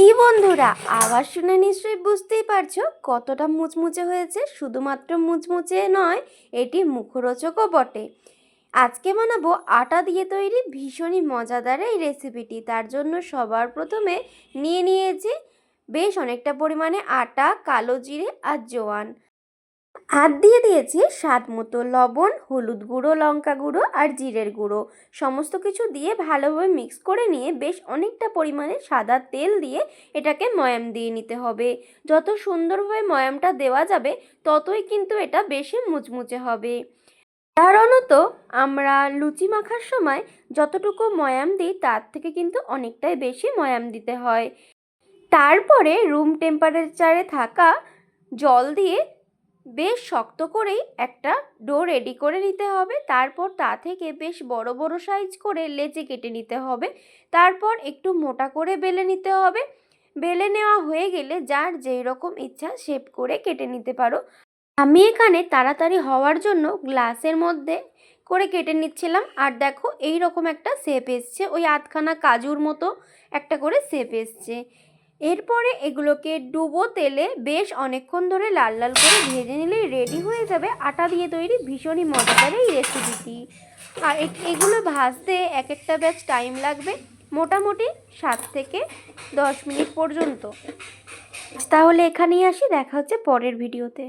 কি বন্ধুরা? আবার শুনে নিশ্চয়ই বুঝতেই পারছ কতটা মুচমুচে হয়েছে। শুধুমাত্র মুচমুচে নয়, এটি মুখরোচকও বটে। আজকে বানাবো আটা দিয়ে তৈরি ভীষণই মজাদার এই রেসিপিটি তার জন্য সবার প্রথমে নিয়ে নিয়েছি বেশ অনেকটা পরিমাণে আটা, কালো জিরে আর জোয়ান। আর দিয়ে দিয়েছি স্বাদ মতো লবণ, হলুদ গুঁড়ো, লঙ্কা গুঁড়ো আর জিরের গুঁড়ো। সমস্ত কিছু দিয়ে ভালোভাবে মিক্স করে নিয়ে বেশ অনেকটা পরিমাণে সাদা তেল দিয়ে এটাকে ময়াম দিয়ে নিতে হবে। যত সুন্দরভাবে ময়ামটা দেওয়া যাবে, ততই কিন্তু এটা বেশি মুচমুচে হবে। সাধারণত আমরা লুচি মাখার সময় যতটুকু ময়াম দিই, তার থেকে কিন্তু অনেকটাই বেশি ময়াম দিতে হয়। তারপরে রুম টেম্পারেচারে থাকা জল দিয়ে বেশ শক্ত করেই একটা ডো রেডি করে নিতে হবে। তারপর তা থেকে বেশ বড় বড় সাইজ করে লেচি কেটে নিতে হবে। তারপর একটু মোটা করে বেলে নিতে হবে। বেলে নেওয়া হয়ে গেলে যার যেই রকম ইচ্ছা শেপ করে কেটে নিতে পারো। আমি এখানে তাড়াতাড়ি হওয়ার জন্য গ্লাসের মধ্যে করে কেটে নিচ্ছিলাম। আর দেখো এই রকম একটা শেপ এসছে। ওই আধখানা কাজুর মতো একটা করে শেপ এসছে। এরপরে এগুলোকে ডুবো তেলে বেশ অনেকক্ষণ ধরে লাল লাল করে ভেজে নিলেই রেডি হয়ে যাবে আটা দিয়ে তৈরি ভীষণই মজাদার এই রেসিপিটি আর এগুলো ভাজতে এক একটা ব্যাচ টাইম লাগবে, মোটামুটি সাত থেকে দশ মিনিট পর্যন্ত। তাহলে এখানেই আসি, দেখা হচ্ছে পরের ভিডিওতে